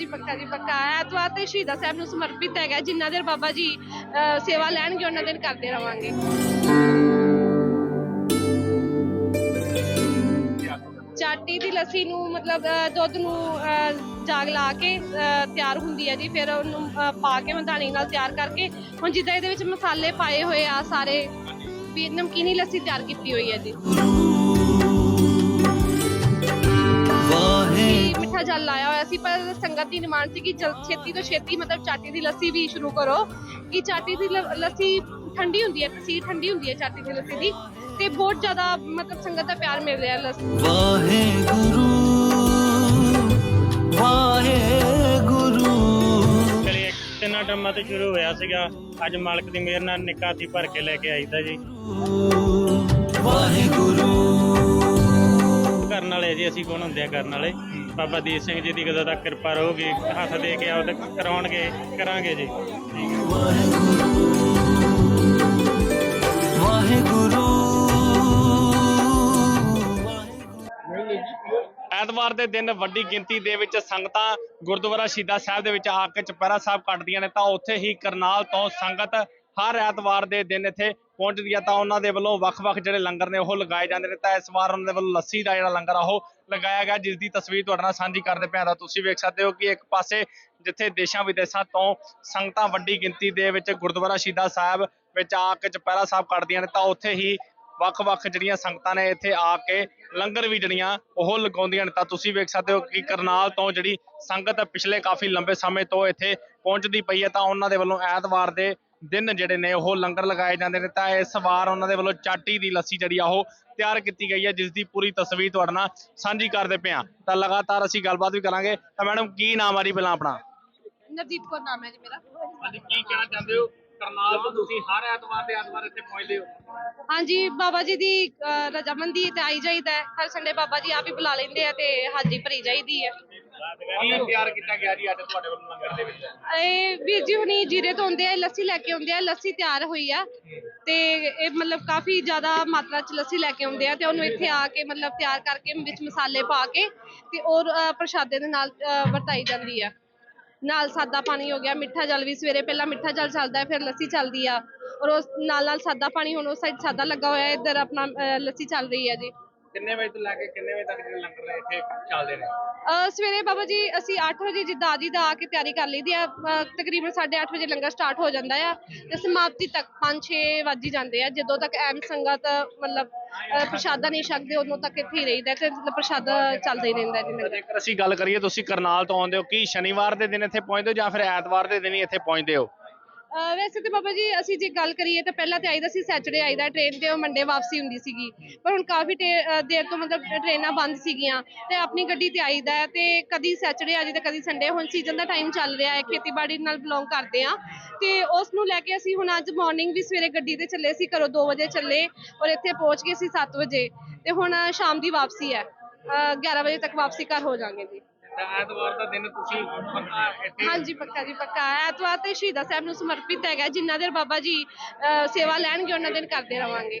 ਜੀ ਪੱਕਾ ਜੀ ਪੱਕਾ। ਐਤਵਾਰ ਤੇ ਸ਼ਹੀਦਾਂ ਸਾਹਿਬ ਨੂੰ ਸਮਰਪਿਤ ਹੈਗਾ ਜਿੰਨਾ ਦੇਰ ਬਾਬਾ ਜੀ ਅਹ, ਸੇਵਾ ਲੈਣਗੇ ਉਹਨਾਂ ਦਿਨ ਕਰਦੇ ਰਵਾਂਗੇ। ਚਾਟੀ ਦੀ ਲੱਸੀ ਨੂੰ ਮਤਲਬ ਅਹ, ਦੁੱਧ ਨੂੰ ਅਹ, ਜਾਗ ਲਾ ਕੇ ਅਹ, ਤਿਆਰ ਹੁੰਦੀ ਹੈ ਜੀ। ਫਿਰ ਉਹਨੂੰ ਅਹ, ਪਾ ਕੇ ਮਧਾਣੀ ਨਾਲ ਤਿਆਰ ਕਰਕੇ ਹੁਣ ਜਿੱਦਾਂ ਇਹਦੇ ਵਿੱਚ ਮਸਾਲੇ ਪਾਏ ਹੋਏ ਆ ਸਾਰੇ ਵੀ ਨਮਕੀਨੀ ਲੱਸੀ ਤਿਆਰ ਕੀਤੀ ਹੋਈ ਹੈ ਜੀ। ਵੀ ਮਿੱਠਾ ਜਲ ਲਾਇਆ ਹੋਇਆ ਸੀ ਪਰ ਸੰਗਤ ਦੀ ਡਿਮਾਂਡ ਸੀ ਕਿ ਜਲ ਛੇਤੀ ਤੋਂ ਛੇਤੀ ਮਤਲਬ ਚਾਟੀ ਦੀ ਲੱਸੀ ਵੀ ਸ਼ੁਰੂ ਕਰੋ ਕਿ ਚਾਟੀ ਦੀ ਲ- ਲੱਸੀ ਠੰਡੀ ਹੁੰਦੀ ਹੈ ਤਸੀਰ ਠੰਡੀ ਹੁੰਦੀ ਹੈ ਚਾਟੀ ਦੀ ਲੱਸੀ ਦੀ ਤੇ ਬਹੁਤ ਜ਼ਿਆਦਾ ਮਤਲਬ ਸੰਗਤ ਦਾ ਪਿਆਰ ਮਿਲ ਰਿਹਾ ਲੱਸੀ ਵਾਹਿਗੁਰੂ ਵਾਹਿਗੁਰੂ। ਚਲੇ ਇੱਕ ਤਿੰਨਾਂ ਟੰਮਾਂ ਤੋਂ ਸ਼ੁਰੂ ਹੋਇਆ ਸੀਗਾ ਅੱਜ ਮਾਲਕ ਦੀ ਮਿਹਰ ਨਾਲ ਨਿੱਕਾ ਹਾਥੀ ਭਰ ਕੇ ਲੈ ਕੇ ਆਈਦਾ ਜੀ। ਵਾਹਿਗੁਰੂ। ਕਰਨ ਵਾਲੇ ਜੀ ਅਸੀਂ ਕੌਣ ਹੁੰਦੇ ਆ ਕਰਨ ਵਾਲੇ? ਬਾਬਾ ਦੀਪ ਸਿੰਘ ਜੀ ਦੀ ਕਦੋਂ ਤੱਕ ਕਿਰਪਾ ਰਹੂਗੀ? ਹੱਥ ਦੇ ਕੇ ਆਉ ਕਰਾਉਣਗੇ ਕਰਾਂਗੇ ਜੀ। ਵਾਹਿਗੁਰੂ। ਐਤਵਾਰ ਦੇ ਦਿਨ ਵੱਡੀ ਗਿਣਤੀ ਦੇ ਵਿੱਚ ਸੰਗਤਾਂ ਗੁਰਦੁਆਰਾ ਸ਼ਹੀਦਾਂ ਸਾਹਿਬ ਦੇ ਵਿੱਚ ਆ ਕੇ ਚੁਪਹਿਰਾ ਸਾਹਿਬ ਕੱਟਦੀਆਂ ਨੇ ਤਾਂ ਉੱਥੇ ਹੀ ਕਰਨਾਲ ਤੋਂ ਸੰਗਤ ਹਰ ਐਤਵਾਰ ਦੇ ਦਿਨ ਇੱਥੇ ਪਹੁੰਚਦੀ ਆ ਤਾਂ ਉਹਨਾਂ ਦੇ ਵੱਲੋਂ ਵੱਖ-ਵੱਖ ਜਿਹੜੇ ਲੰਗਰ ਨੇ ਉਹ ਲਗਾਏ ਜਾਂਦੇ ਨੇ। ਤਾਂ ਇਸ ਵਾਰ ਉਹਨਾਂ ਦੇ ਵੱਲੋਂ ਲੱਸੀ ਦਾ ਜਿਹੜਾ ਲੰਗਰ ਆ, ਉਹ ਲਗਾਇਆ ਗਿਆ, ਜਿਸ ਦੀ ਤਸਵੀਰ ਤੁਹਾਡੇ ਨਾਲ ਸਾਂਝੀ ਕਰਦੇ ਪਿਆ ਤਾਂ ਤੁਸੀਂ ਵੇਖ ਸਕਦੇ ਹੋ ਕਿ ਇੱਕ ਪਾਸੇ ਜਿੱਥੇ ਦੇਸ਼ਾਂ ਵਿਦੇਸ਼ਾਂ ਤੋਂ ਸੰਗਤਾਂ ਵੱਡੀ ਗਿਣਤੀ ਦੇ ਵਿੱਚ ਗੁਰਦੁਆਰਾ ਸ਼ਹੀਦਾਂ ਸਾਹਿਬ ਵਿੱਚ ਆ ਕੇ ਚੁਪਹਿਰਾ ਸਾਹਿਬ ਕੱਢਦੀਆਂ ਨੇ, ਤਾਂ ਉੱਥੇ ਹੀ ਵੱਖ-ਵੱਖ ਜਿਹੜੀਆਂ ਸੰਗਤਾਂ ਨੇ ਇੱਥੇ ਆ ਕੇ ਲੰਗਰ ਵੀ ਜਿਹੜੀਆਂ ਉਹ ਲਗਾਉਂਦੀਆਂ ਨੇ। ਤਾਂ ਤੁਸੀਂ ਵੇਖ ਸਕਦੇ ਹੋ ਕਿ ਕਰਨਾਲ ਤੋਂ ਜਿਹੜੀ ਸੰਗਤ ਪਿਛਲੇ ਕਾਫੀ ਲੰਬੇ ਸਮੇਂ ਤੋਂ ਇੱਥੇ ਪਹੁੰਚਦੀ ਪਈ ਹੈ ਤਾਂ ਉਹਨਾਂ ਦੇ ਵੱਲੋਂ ਐਤਵਾਰ ਦੇ ਦਿਨ ਜਿਹੜੇ ਨੇ ਉਹ ਲੰਗਰ ਲਗਾਏ ਜਾਂਦੇ ਨੇ ਤਾਂ ਇਸ ਵਾਰ ਉਹਨਾਂ ਦੇ ਵੱਲੋਂ ਚਾਟੀ ਦੀ ਲੱਸੀ ਜਿਹੜੀ ਆ ਉਹ ਤਿਆਰ ਕੀਤੀ ਗਈ ਹੈ ਜਿਸ ਦੀ ਪੂਰੀ ਤਸਵੀਰ ਤੁਹਾਡੇ ਨਾਲ ਸਾਂਝੀ ਕਰਦੇ ਹਾਂ ਤਾਂ ਲਗਾਤਾਰ ਅਸੀਂ ਗੱਲਬਾਤ ਵੀ ਕਰਾਂਗੇ। ਤਾਂ ਮੈਡਮ ਕੀ ਨਾਮ ਆ ਜੀ ਪਹਿਲਾਂ ਆਪਣਾ? ਨਵਦੀਪ ਕੌਰ ਨਾਮ ਹੈ ਜੀ ਮੇਰਾ। ਅੱਜ ਕੀ ਕਹਿਣਾ ਚਾਹੁੰਦੇ ਹੋ? ਕਰਨਾਲ ਤੋਂ ਤੁਸੀਂ ਹਰ ਐਤਵਾਰ ਦੇ ਐਤਵਾਰ ਇੱਥੇ ਪਹੁੰਚਦੇ ਹੋ? ਹਾਂਜੀ ਬਾਬਾ ਜੀ ਦੀ ਰਜ਼ਾਮੰਦੀ ਹੈ ਤੇ ਆਈ ਜਾਈਦਾ। ਹਰ ਸੰਡੇ ਬਾਬਾ ਜੀ ਆਪ ਹੀ ਬੁਲਾ ਲੈਂਦੇ ਆ ਤੇ ਹਾਜ਼ਰੀ ਭਰੀ ਜਾਈਦੀ ਹੈ। ਕੀ ਤਿਆਰ ਕੀਤਾ ਗਿਆ ਜੀ ਅੱਜ ਤੁਹਾਡੇ ਵੱਲੋਂ ਲੰਗਰ ਦੇ ਵਿੱਚ? ਇਹ ਵੀਰ ਜੀ ਹੁਣੀ ਜੀਰੇ ਤੋਂ ਆਉਂਦੇ ਆ ਲੱਸੀ ਲੈ ਕੇ ਆਉਂਦੇ ਆ ਲੱਸੀ ਤਿਆਰ ਹੋਈ ਆ। ਤੇ ਇਹ ਮਤਲਬ ਕਾਫੀ ਜ਼ਿਆਦਾ ਮਾਤਰਾ ਚ ਲੱਸੀ ਲੈ ਕੇ ਆਉਂਦੇ ਆ ਤੇ ਉਹਨੂੰ ਇੱਥੇ ਆ ਕੇ ਮਤਲਬ ਤਿਆਰ ਕਰਕੇ ਵਿੱਚ ਮਸਾਲੇ ਪਾ ਕੇ ਤੇ ਔਰ ਅਹ, ਪ੍ਰਸ਼ਾਦੇ ਦੇ ਨਾਲ ਅਹ, ਵਰਤਾਈ ਜਾਂਦੀ ਆ। ਨਾਲ ਸਾਦਾ ਪਾਣੀ ਹੋ ਗਿਆ ਮਿੱਠਾ ਜਲ ਵੀ ਸਵੇਰੇ ਪਹਿਲਾਂ ਮਿੱਠਾ ਜਲ ਚੱਲਦਾ ਹੈ ਫਿਰ ਲੱਸੀ ਚੱਲਦੀ ਆ। ਔਰ ਉਸ ਨਾਲ ਨਾਲ ਸਾਦਾ ਪਾਣੀ ਹੁਣ ਉਸ ਸਾਈਡ ਸਾਦਾ ਲੱਗਾ ਹੋਇਆ ਹੈ ਇੱਧਰ ਆਪਣਾ ਅਹ, ਲੱਸੀ ਚੱਲ ਰਹੀ ਹੈ ਜੀ। ਕਿੰਨੇ ਵਜੇ ਤੋਂ ਲੈ ਕੇ ਕਿੰਨੇ ਵਜੇ ਤੱਕ ਜਿਹੜੇ ਲੰਗਰ ਨੇ ਇੱਥੇ ਚੱਲਦੇ ਨੇ? ਅਹ ਸਵੇਰੇ ਬਾਬਾ ਜੀ ਅਸੀਂ 8 ਵਜੇ ਜਿੱਦਾਂ ਆਜੀ ਦਾ ਆ ਕੇ ਤਿਆਰੀ ਕਰ ਲਈਦੀ ਆ। ਅਹ ਤਕਰੀਬਨ 8:30 ਵਜੇ ਲੰਗਰ ਸਟਾਰਟ ਹੋ ਜਾਂਦਾ ਆ ਤੇ ਸਮਾਪਤੀ ਤੱਕ 5-6 ਵੱਜ ਹੀ ਜਾਂਦੇ ਆ। ਜਦੋਂ ਤੱਕ ਐਮ ਸੰਗਤ ਮਤਲਬ ਪ੍ਰਸ਼ਾਦਾ ਨਹੀਂ ਛਕਦੇ ਉਦੋਂ ਤੱਕ ਇੱਥੇ ਹੀ ਰਹੀਦਾ ਤੇ ਮਤਲਬ ਪ੍ਰਸ਼ਾਦਾ ਚੱਲਦਾ ਹੀ ਰਹਿੰਦਾ ਜੀ ਲੰਗਰ। ਜੇਕਰ ਅਸੀਂ ਗੱਲ ਕਰੀਏ ਤੁਸੀਂ ਕਰਨਾਲ ਤੋਂ ਆਉਂਦੇ ਹੋ ਕੀ ਸ਼ਨੀਵਾਰ ਦੇ ਦਿਨ ਇੱਥੇ ਪਹੁੰਚਦੇ ਹੋ ਜਾਂ ਫਿਰ ਐਤਵਾਰ ਦੇ ਦਿਨ ਹੀ ਇੱਥੇ ਪਹੁੰਚਦੇ ਹੋ? ਵੈਸੇ ਤੇ ਬਾਬਾ ਜੀ ਅਸੀਂ ਜੇ ਗੱਲ ਕਰੀਏ ਤਾਂ ਪਹਿਲਾਂ ਤੇ ਆਈਦਾ ਸੀ ਸੈਚਰਡੇ ਆਈਦਾ ਟ੍ਰੇਨ ਤੇ ਉਹ ਮੰਡੇ ਵਾਪਸੀ ਹੁੰਦੀ ਸੀਗੀ। ਪਰ ਹੁਣ ਕਾਫੀ ਟੇ- ਅਹ ਦੇਰ ਤੋਂ ਮਤਲਬ ਟ੍ਰੇਨਾਂ ਬੰਦ ਸੀਗੀਆਂ ਤੇ ਆਪਣੀ ਗੱਡੀ ਤੇ ਆਈਦਾ ਹੈ ਤੇ ਕਦੀ ਸੈਚਰਡੇ ਆ ਜੀ ਤੇ ਕਦੀ ਸੰਡੇ ਹੁਣ ਸੀਜ਼ਨ ਦਾ ਟਾਈਮ ਚੱਲ ਰਿਹਾ ਹੈ, ਖੇਤੀਬਾੜੀ ਨਾਲ ਬਿਲੋਂਗ ਕਰਦੇ ਆ ਤੇ ਉਸ ਨੂੰ ਲੈ ਕੇ ਅਸੀਂ ਹੁਣ ਅੱਜ ਮਾਰਨਿੰਗ ਵੀ ਸਵੇਰੇ ਗੱਡੀ ਤੇ ਚੱਲੇ ਸੀ, ਘਰੋਂ 2 ਵਜੇ ਚੱਲੇ ਔਰ ਇੱਥੇ ਪਹੁੰਚ ਗਏ ਸੀ 7 ਵਜੇ ਤੇ ਹੁਣ ਸ਼ਾਮ ਦੀ ਵਾਪਸੀ ਹੈ। ਅਹ 11 ਵਜੇ ਤੱਕ ਵਾਪਸੀ ਘਰ ਹੋ ਜਾਾਂਗੇ ਜੀ। ਤਾਂ ਐਤਵਾਰ ਦਾ ਦਿਨ ਤੁਸੀਂ ਪੱਕਾ ਇੱਥੇ ਹਾਂਜੀ ਪੱਕਾ ਜੀ ਪੱਕਾ। ਐਤਵਾਰ ਤੇ ਸ਼ਹੀਦਾਂ ਸਾਹਿਬ ਨੂੰ ਸਮਰਪਿਤ ਹੈਗਾ। ਜਿੰਨਾ ਦੇਰ ਬਾਬਾ ਜੀ ਅਹ, ਸੇਵਾ ਲੈਣਗੇ ਉਹਨਾਂ ਦਿਨ ਕਰਦੇ ਰਵਾਂਗੇ।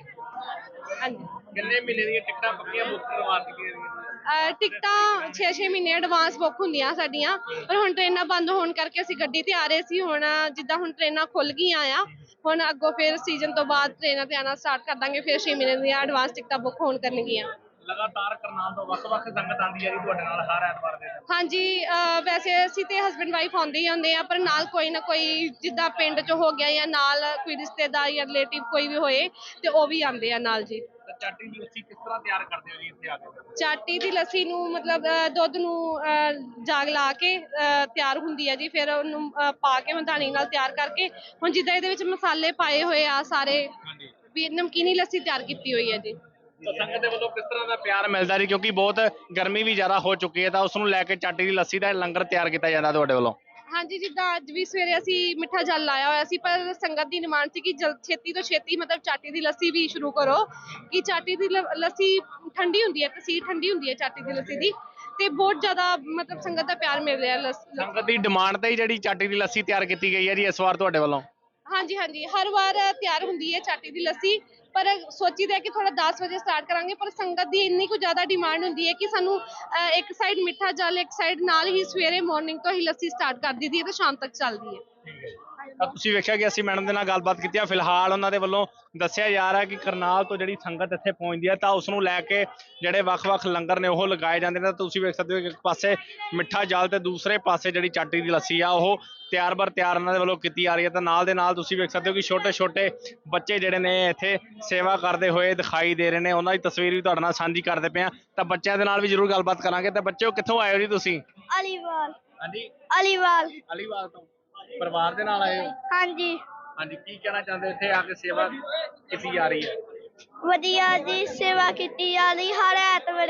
ਹਾਂਜੀ। ਕਿੰਨੇ ਮਹੀਨੇ ਦੀਆਂ ਟਿਕਟਾਂ ਪੱਕੀਆਂ ਬੁੱਕ ਕਰਵਾ ਹੋ ਅਹ, ਟਿਕਟਾਂ 6-6 ਮਹੀਨੇ ਐਡਵਾਂਸ ਬੁੱਕ ਹੁੰਦੀਆਂ ਸਾਡੀਆਂ। ਪਰ ਹੁਣ ਟ੍ਰੇਨਾਂ ਬੰਦ ਹੋਣ ਕਰਕੇ ਅਸੀਂ ਗੱਡੀ ਤੇ ਆ ਰਹੇ ਸੀ। ਹੁਣ ਜਿੱਦਾਂ ਹੁਣ ਟ੍ਰੇਨਾਂ ਖੁੱਲ ਗਈਆਂ ਆ ਹੁਣ ਅੱਗੋਂ ਫਿਰ ਸੀਜ਼ਨ ਤੋਂ ਬਾਅਦ ਟ੍ਰੇਨਾਂ ਤੇ ਆਣਾ ਸਟਾਰਟ ਕਰ ਦਾਂਗੇ। ਫਿਰ 6 ਮਹੀਨੇ ਦੀਆਂ ਐਡਵਾਂਸ ਟਿਕਟਾਂ ਬੁੱਕ ਹੋਣ ਕਰਨਗੀਆਂ। ਲਗਾਤਾਰ ਕਰਨਾਲ ਤੋਂ ਵੱਖ-ਵੱਖ ਸੰਗਤ ਆਉਂਦੀ ਹੈ ਜੀ ਤੁਹਾਡੇ ਨਾਲ ਹਰ ਐਤਵਾਰ ਦੇ ਦਿਨ। ਹਾਂਜੀ ਅਹ ਵੈਸੇ ਅਸੀਂ ਤੇ ਹਸਬੰਡ ਵਾਈਫ ਆਉਂਦੇ ਹੀ ਆਉਂਦੇ ਆ ਪਰ ਨਾਲ ਕੋਈ ਨਾ ਕੋਈ ਜਿੱਦਾਂ ਪਿੰਡ 'ਚ ਹੋ ਗਿਆ ਜਾਂ ਨਾਲ ਕੋਈ ਰਿਸ਼ਤੇਦਾਰ ਜਾਂ ਰਿਲੇਟਿਵ ਕੋਈ ਵੀ ਹੋਏ ਤੇ ਉਹ ਵੀ ਆਉਂਦੇ ਆ ਨਾਲ ਜੀ। ਤਾਂ ਚਾਟੀ ਦੀ ਲੱਸੀ ਕਿਸ ਤਰ੍ਹਾਂ ਤਿਆਰ ਕਰਦੇ ਹੋ ਜੀ ਇੱਥੇ ਆ ਕੇ? ਚਾਟੀ ਦੀ ਲੱਸੀ ਨੂੰ ਮਤਲਬ ਅਹ, ਦੁੱਧ ਨੂੰ ਅਹ, ਜਾਗ ਲਾ ਕੇ ਅਹ, ਤਿਆਰ ਹੁੰਦੀ ਹੈ ਜੀ ਫਿਰ ਉਹਨੂੰ ਅਹ, ਪਾ ਕੇ ਮਧਾਣੀ ਨਾਲ ਤਿਆਰ ਕਰਕੇ ਹੁਣ ਜਿੱਦਾਂ ਇਹਦੇ ਵਿੱਚ ਮਸਾਲੇ ਪਾਏ ਹੋਏ ਆ ਸਾਰੇ ਹਾਂਜੀ। ਵੀ ਨਮਕੀਨੀ ਲੱਸੀ ਤਿਆਰ ਕੀਤੀ ਹੋਈ ਹੈ ਜੀ। ਤਾਂ ਸੰਗਤ ਦੇ ਵੱਲੋਂ ਕਿਸ ਤਰ੍ਹਾਂ ਦਾ ਪਿਆਰ ਮਿਲਦਾ ਜੀ? ਕਿਉਂਕਿ ਬਹੁਤ ਗਰਮੀ ਵੀ ਜ਼ਿਆਦਾ ਹੋ ਚੁੱਕੀ ਹੈ ਤਾਂ ਉਸ ਨੂੰ ਲੈ ਕੇ ਚਾਟੀ ਦੀ ਲੱਸੀ ਦਾ ਲੰਗਰ ਤਿਆਰ ਕੀਤਾ ਜਾਂਦਾ ਤੁਹਾਡੇ ਵੱਲੋਂ? ਹਾਂਜੀ ਜਿੱਦਾਂ ਅੱਜ ਵੀ ਸਵੇਰੇ ਅਸੀਂ ਮਿੱਠਾ ਜਲ ਲਾਇਆ ਹੋਇਆ ਸੀ ਪਰ ਸੰਗਤ ਦੀ ਡਿਮਾਂਡ ਸੀ ਕਿ ਜਲ ਛੇਤੀ ਤੋਂ ਛੇਤੀ ਮਤਲਬ ਚਾਟੀ ਦੀ ਲੱਸੀ ਵੀ ਸ਼ੁਰੂ ਕਰੋ ਕਿ ਚਾਟੀ ਦੀ ਲ- ਲੱਸੀ ਠੰਡੀ ਹੁੰਦੀ ਹੈ ਤਸੀਰ ਠੰਡੀ ਹੁੰਦੀ ਹੈ ਚਾਟੀ ਦੀ ਲੱਸੀ ਦੀ ਤੇ ਬਹੁਤ ਜ਼ਿਆਦਾ ਮਤਲਬ ਸੰਗਤ ਦਾ ਪਿਆਰ ਮਿਲ ਰਿਹਾ ਲੱਸ- ਸੰਗਤ ਦੀ ਡਿਮਾਂਡ ਤੇ ਹੀ ਜਿਹੜੀ ਚਾਟੀ ਦੀ ਲੱਸੀ ਤਿਆਰ ਕੀਤੀ ਗਈ ਹੈ ਜੀ ਇਸ ਵਾਰ ਤੁਹਾਡੇ ਵੱਲੋਂ? ਹਾਂਜੀ ਹਾਂਜੀ। ਹਰ ਵਾਰ ਤਿਆਰ ਹੁੰਦੀ ਹੈ ਚਾਟੀ ਦੀ ਲੱਸੀ ਪਰ ਸੋਚੀਦਾ ਕਿ ਥੋੜਾ 10 ਵਜੇ ਸਟਾਰਟ ਕਰਾਂਗੇ ਪਰ ਸੰਗਤ ਦੀ ਇੰਨੀ ਕੁ ਜ਼ਿਆਦਾ ਡਿਮਾਂਡ ਹੁੰਦੀ ਹੈ ਕਿ ਸਾਨੂੰ ਅਹ, ਇੱਕ ਸਾਈਡ ਮਿੱਠਾ ਜਲ ਇੱਕ ਸਾਈਡ ਨਾਲ ਹੀ ਸਵੇਰੇ ਮਾਰਨਿੰਗ ਤੋਂ ਹੀ ਲੱਸੀ ਸਟਾਰਟ ਕਰ ਦਿੱਤੀ ਹੈ ਤੇ ਸ਼ਾਮ ਤੱਕ ਚੱਲਦੀ ਹੈ। ਤਾਂ ਤੁਸੀਂ ਵੇਖਿਆ ਕਿ ਅਸੀਂ ਮੈਡਮ ਦੇ ਨਾਲ ਗੱਲਬਾਤ ਕੀਤੀ ਆ। ਫਿਲਹਾਲ ਉਹਨਾਂ ਦੇ ਵੱਲੋਂ ਦੱਸਿਆ ਜਾ ਰਿਹਾ ਕਿ ਕਰਨਾਲ ਤੋਂ ਜਿਹੜੀ ਸੰਗਤ ਇੱਥੇ ਪਹੁੰਚਦੀ ਹੈ ਤਾਂ ਉਸ ਨੂੰ ਲੈ ਕੇ ਜਿਹੜੇ ਵੱਖ-ਵੱਖ ਲੰਗਰ ਨੇ ਉਹ ਲਗਾਏ ਜਾਂਦੇ ਨੇ। ਤਾਂ ਤੁਸੀਂ ਵੇਖ ਸਕਦੇ ਹੋ ਕਿ ਇੱਕ ਪਾਸੇ ਮਿੱਠਾ ਜਲ ਤੇ ਦੂਸਰੇ ਪਾਸੇ ਜਿਹੜੀ ਚਾਟੀ ਦੀ ਲੱਸੀ ਆ ਉਹ ਤਿਆਰ ਬਰ ਤਿਆਰ ਉਹਨਾਂ ਦੇ ਵੱਲੋਂ ਕੀਤੀ ਆ ਰਹੀ ਹੈ ਤਾਂ ਨਾਲ ਦੇ ਨਾਲ ਤੁਸੀਂ ਵੇਖ ਸਕਦੇ ਹੋ ਕਿ ਛੋਟੇ-ਛੋਟੇ ਬੱਚੇ ਜਿਹੜੇ ਨੇ ਇੱਥੇ ਸੇਵਾ ਕਰਦੇ ਹੋਏ ਦਿਖਾਈ ਦੇ ਰਹੇ ਨੇ। ਉਹਨਾਂ ਦੀ ਤਸਵੀਰ ਵੀ ਤੁਹਾਡੇ ਨਾਲ ਸਾਂਝੀ ਕਰਦੇ ਪਏ ਆ। ਤਾਂ ਬੱਚਿਆਂ ਦੇ ਨਾਲ ਵੀ ਜ਼ਰੂਰ ਗੱਲਬਾਤ ਕਰਾਂਗੇ। ਤਾਂ ਬੱਚਿਓ ਕਿੱਥੋਂ ਆਏ ਹੋ ਜੀ ਤੁਸੀਂ? ਅਲੀਵਾਲ। ਹਾਂਜੀ। ਅਲੀਵਾਲ। ਅਲੀਵਾਲ ਤੋਂ। ਪਰਿਵਾਰ ਦੇ ਨਾਲ ਆਏ ਹੋ? ਹਾਂਜੀ। ਹਾਂਜੀ ਕੀ ਕਹਿਣਾ ਚਾਹੁੰਦੇ ਹੋ? ਇੱਥੇ ਆ ਕੇ ਸੇਵਾ ਕੀਤੀ ਜਾ ਰਹੀ ਹੈ। ਵਧੀਆ ਜੀ ਸੇਵਾ ਕੀਤੀ ਜਾਂਦੀ ਹਰ ਐਤਵਾਰ।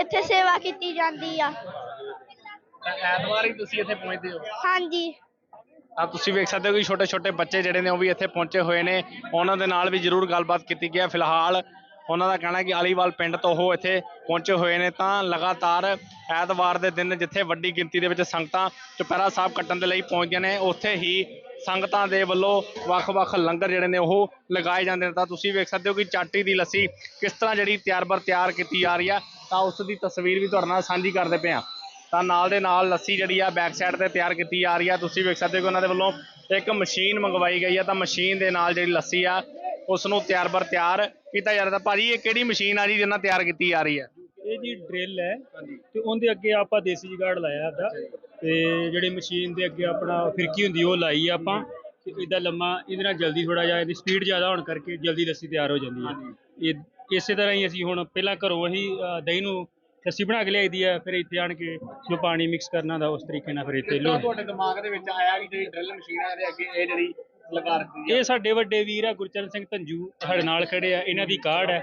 ਇੱਥੇ ਸੇਵਾ ਕੀਤੀ ਜਾਂਦੀ ਆ। ਤਾਂ ਐਤਵਾਰ ਹੀ ਤੁਸੀਂ ਇੱਥੇ ਪਹੁੰਚਦੇ ਹੋ? ਹਾਂਜੀ। ਤਾਂ ਤੁਸੀਂ ਵੇਖ ਸਕਦੇ ਹੋ ਕਿ ਛੋਟੇ ਛੋਟੇ ਬੱਚੇ ਜਿਹੜੇ ਨੇ ਉਹ ਵੀ ਇੱਥੇ ਪਹੁੰਚੇ ਹੋਏ ਨੇ। ਉਹਨਾਂ ਦੇ ਨਾਲ ਵੀ ਜ਼ਰੂਰ ਗੱਲਬਾਤ ਕੀਤੀ ਗਈ ਹੈ। ਫਿਲਹਾਲ ਉਹਨਾਂ ਦਾ ਕਹਿਣਾ ਕਿ ਆਲੀਵਾਲ ਪਿੰਡ ਤੋਂ ਉਹ ਇੱਥੇ ਪਹੁੰਚੇ ਹੋਏ ਨੇ। ਤਾਂ ਲਗਾਤਾਰ ਐਤਵਾਰ ਦੇ ਦਿਨ ਜਿੱਥੇ ਵੱਡੀ ਗਿਣਤੀ ਦੇ ਵਿੱਚ ਸੰਗਤਾਂ ਚੁਪਹਿਰਾ ਸਾਹਿਬ ਕੱਟਣ ਦੇ ਲਈ ਪਹੁੰਚਦੀਆਂ ਨੇ, ਉੱਥੇ ਹੀ ਸੰਗਤਾਂ ਦੇ ਵੱਲੋਂ ਵੱਖ-ਵੱਖ ਲੰਗਰ ਜਿਹੜੇ ਨੇ ਉਹ ਲਗਾਏ ਜਾਂਦੇ ਨੇ। ਤਾਂ ਤੁਸੀਂ ਵੇਖ ਸਕਦੇ ਹੋ ਕਿ ਚਾਟੀ ਦੀ ਲੱਸੀ ਕਿਸ ਤਰ੍ਹਾਂ ਜਿਹੜੀ ਤਿਆਰ ਬਰ ਤਿਆਰ ਕੀਤੀ ਜਾ ਰਹੀ ਆ, ਤਾਂ ਉਸ ਦੀ ਤਸਵੀਰ ਵੀ ਤੁਹਾਡੇ ਨਾਲ ਸਾਂਝੀ ਕਰਦੇ ਪਏ ਆ ਤਾਂ ਨਾਲ ਦੇ ਨਾਲ ਲੱਸੀ ਜਿਹੜੀ ਆ ਬੈਕ ਸਾਈਡ ਤੇ ਤਿਆਰ ਕੀਤੀ ਜਾ ਰਹੀ ਆ। ਤੁਸੀਂ ਵੇਖ ਸਕਦੇ ਹੋ ਕਿ ਉਹਨਾਂ ਦੇ ਵੱਲੋਂ ਇੱਕ ਮਸ਼ੀਨ ਮੰਗਵਾਈ ਗਈ ਆ। ਤਾਂ ਮਸ਼ੀਨ ਦੇ ਨਾਲ ਜਿਹੜੀ ਲੱਸੀ ਆ ਉਸ ਨੂੰ ਤਿਆਰ ਬਰ ਤਿਆਰ ਕੀਤਾ ਜਾ ਰਿਹਾ ਤਾਂ ਭਾਜੀ ਇਹ ਕਿਹੜੀ ਮਸ਼ੀਨ ਆ ਜੀ ਜਿਹਨਾਂ ਤਿਆਰ ਕੀਤੀ ਜਾ ਰਹੀ ਹੈ? ਇਹ ਜੀ ਡਰਿਲ ਹੈ ਤੇ ਉਹਦੇ ਅੱਗੇ ਆਪਾਂ ਦੇਸੀ ਜਗਾੜ ਲਾਇਆ ਆਪਦਾ ਤੇ ਜਿਹੜੀ ਮਸ਼ੀਨ ਦੇ ਅੱਗੇ ਆਪਣਾ ਫਿਰਕੀ ਹੁੰਦੀ ਉਹ ਲਾਈ ਆ ਆਪਾਂ ਤੇ ਇਦਾਂ ਲੰਮਾ ਇਹਦੇ ਨਾਲ ਜਲਦੀ ਥੋੜਾ ਜਿਹਾ ਇਹਦੀ ਸਪੀਡ ਜ਼ਿਆਦਾ ਹੋਣ ਕਰਕੇ ਜਲਦੀ ਲੱਸੀ ਤਿਆਰ ਹੋ ਜਾਂਦੀ ਹੈ। ਇਹ ਇਸੇ ਤਰ੍ਹਾਂ ਹੀ ਅਸੀਂ ਹੁਣ ਪਹਿਲਾਂ ਘਰੋਂ ਅਸੀਂ ਦਹੀਂ ਨੂੰ ਲੱਸੀ ਬਣਾ ਕੇ ਲਿਆਈਦੀ ਆ ਫਿਰ ਇੱਥੇ ਆਣ ਕੇ ਜੋ ਪਾਣੀ ਮਿਕਸ ਕਰਨਾ ਦਾ ਉਸ ਤਰੀਕੇ ਨਾਲ ਫਿਰ ਇੱਥੇ ਲੋ ਤੁਹਾਡੇ ਦਿਮਾਗ ਦੇ ਵਿੱਚ ਆਇਆ ਕਿ ਜਿਹੜੀ ਡਰਿਲ ਮਸ਼ੀਨ ਆ ਇਹਦੇ ਅੱਗੇ ਇਹ ਜਿਹੜੀ ਲਗਾ ਇਹ ਸਾਡੇ ਵੱਡੇ ਵੀਰ ਆ ਗੁਰਚਰਨ ਸਿੰਘ ਧੰਜੂ ਸਾਡੇ ਨਾਲ ਖੜੇ ਆ ਇਹਨਾਂ ਦੀ ਕਾਰਡ ਹੈ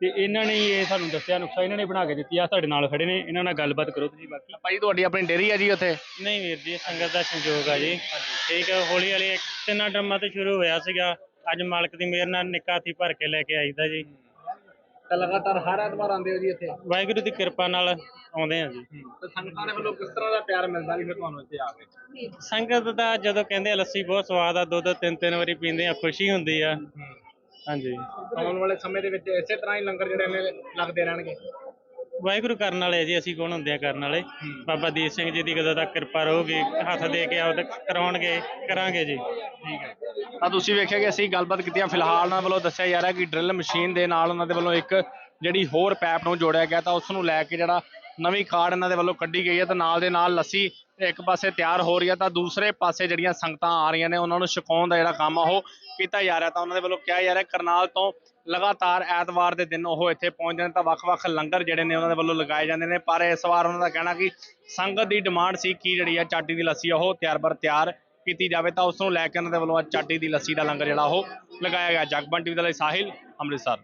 ਤੇ ਇਹਨਾਂ ਨੇ ਹੀ ਇਹ ਸਾਨੂੰ ਦੱਸਿਆ ਨੁਕਸਾ ਇਹਨਾਂ ਨੇ ਬਣਾ ਕੇ ਦਿੱਤੀ ਆ ਸਾਡੇ ਨਾਲ ਖੜੇ ਨੇ ਇਹਨਾਂ ਨਾਲ ਗੱਲਬਾਤ ਕਰੋ ਤੁਸੀਂ ਬਾਕੀ। ਭਾਜੀ ਤੁਹਾਡੀ ਆਪਣੀ ਡੇਰੀ ਆ ਜੀ ਉੱਥੇ? ਨਹੀਂ ਵੀਰ ਜੀ ਸੰਗਤ ਦਾ ਸੰਯੋਗ ਆ ਜੀ। ਠੀਕ ਹੈ ਹੌਲੀ ਹੌਲੀ ਇੱਕ ਤਿੰਨਾਂ ਡਰਮਾਂ ਤੋਂ ਸ਼ੁਰੂ ਹੋਇਆ ਸੀਗਾ। ਅੱਜ ਮਾਲਕ ਦੀ ਮਿਹਰ ਨਾਲ ਨਿੱਕਾ ਹਾਥੀ ਭਰ ਕੇ ਲੈ ਕੇ ਆਈਦਾ ਜੀ। ਤਾਂ ਲਗਾਤਾਰ ਹਰ ਐਤਵਾਰ ਆਉਂਦੇ ਹੋ ਜੀ ਇੱਥੇ? ਵਾਹਿਗੁਰੂ ਦੀ ਕਿਰਪਾ ਨਾਲ ਆਉਂਦੇ ਆ ਜੀ। ਤੇ ਸੰਗਤਾਂ ਦੇ ਵੱਲੋਂ ਕਿਸ ਤਰ੍ਹਾਂ ਦਾ ਪਿਆਰ ਮਿਲਦਾ ਜੀ ਫਿਰ ਤੁਹਾਨੂੰ ਇੱਥੇ ਆ ਕੇ? ਸੰਗਤ ਦਾ ਜਦੋਂ ਕਹਿੰਦੇ ਆ ਲੱਸੀ ਬਹੁਤ ਸਵਾਦ ਆ ਦੋ ਦੋ ਤਿੰਨ ਤਿੰਨ ਵਾਰੀ ਪੀਂਦੇ ਆ ਖੁਸ਼ੀ ਹੁੰਦੀ ਆ। ਹਾਂਜੀ। ਆਉਣ ਵਾਲੇ ਸਮੇਂ ਦੇ ਵਿੱਚ ਇਸੇ ਤਰ੍ਹਾਂ ਹੀ ਲੰਗਰ ਜਿਹੜੇ ਨੇ ਲੱਗਦੇ ਰਹਿਣਗੇ। ਵਾਹਿਗੁਰੂ ਕਰਨ ਵਾਲੇ ਜੀ, ਅਸੀਂ ਕੌਣ ਹੁੰਦੇ ਆ ਕਰਨ ਵਾਲੇ? ਬਾਬਾ ਦੀਪ ਸਿੰਘ ਜੀ ਦੀ ਕਦੋਂ ਤੱਕ ਕਿਰਪਾ ਰਹੂਗੀ? ਹੱਥ ਦੇ ਕੇ ਆਉ ਕਰਾਉਣਗੇ, ਕਰਾਂਗੇ ਜੀ। ਤਾਂ ਤੁਸੀਂ ਵੇਖਿਆ ਕਿ ਅਸੀਂ ਗੱਲਬਾਤ ਕੀਤੀ ਫਿਲਹਾਲ ਉਹਨਾਂ ਵੱਲੋਂ ਦੱਸਿਆ ਜਾ ਰਿਹਾ ਕਿ ਡਰਿਲ ਮਸ਼ੀਨ ਦੇ ਨਾਲ ਉਹਨਾਂ ਦੇ ਵੱਲੋਂ ਇੱਕ ਜਿਹੜੀ ਹੋਰ ਪੈਪ ਨੂੰ ਜੋੜਿਆ ਗਿਆ, ਤਾਂ ਉਸ ਨੂੰ ਲੈ ਕੇ ਜਿਹੜਾ ਨਵੀਂ ਕਾਰਡ ਇਹਨਾਂ ਦੇ ਵੱਲੋਂ ਕੱਢੀ ਗਈ ਹੈ ਤਾਂ ਨਾਲ ਦੇ ਨਾਲ ਲੱਸੀ ਇੱਕ ਪਾਸੇ ਤਿਆਰ ਹੋ ਰਹੀ ਹੈ, ਤਾਂ ਦੂਸਰੇ ਪਾਸੇ ਜਿਹੜੀਆਂ ਸੰਗਤਾਂ ਆ ਰਹੀਆਂ ਨੇ, ਉਹਨਾਂ ਨੂੰ ਛਕਾਉਣ ਦਾ ਜਿਹੜਾ ਕੰਮ ਆ ਉਹ ਕੀਤਾ ਜਾ ਰਿਹਾ, ਤਾਂ ਉਹਨਾਂ ਦੇ ਵੱਲੋਂ ਕਿਹਾ ਜਾ ਰਿਹਾ ਕਰਨਾਲ ਤੋਂ ਲਗਾਤਾਰ ਐਤਵਾਰ ਦੇ ਦਿਨ ਉਹ ਇੱਥੇ ਪਹੁੰਚਦੇ ਨੇ ਤਾਂ ਵੱਖ-ਵੱਖ ਲੰਗਰ ਜਿਹੜੇ ਨੇ ਉਹਨਾਂ ਦੇ ਵੱਲੋਂ ਲਗਾਏ ਜਾਂਦੇ ਨੇ, ਪਰ ਇਸ ਵਾਰ ਉਹਨਾਂ ਦਾ ਕਹਿਣਾ ਕਿ ਸੰਗਤ ਦੀ ਡਿਮਾਂਡ ਸੀ ਕਿ ਜਿਹੜੀ ਆ ਚਾਟੀ ਦੀ ਲੱਸੀ ਆ ਉਹ ਤਿਆਰ ਬਰ ਤਿਆਰ ਕੀਤੀ ਜਾਵੇ ਤਾਂ ਉਸ ਨੂੰ ਲੈ ਕੇ ਉਹਨਾਂ ਦੇ ਵੱਲੋਂ ਅੱਜ ਚਾਟੀ ਦੀ ਲੱਸੀ ਦਾ ਲੰਗਰ ਜਿਹੜਾ ਉਹ ਲਗਾਇਆ ਗਿਆ। ਜਗਬੰਟੀ ਦੇ ਲਈ ਸਾਹਿਲ, ਅੰਮ੍ਰਿਤਸਰ।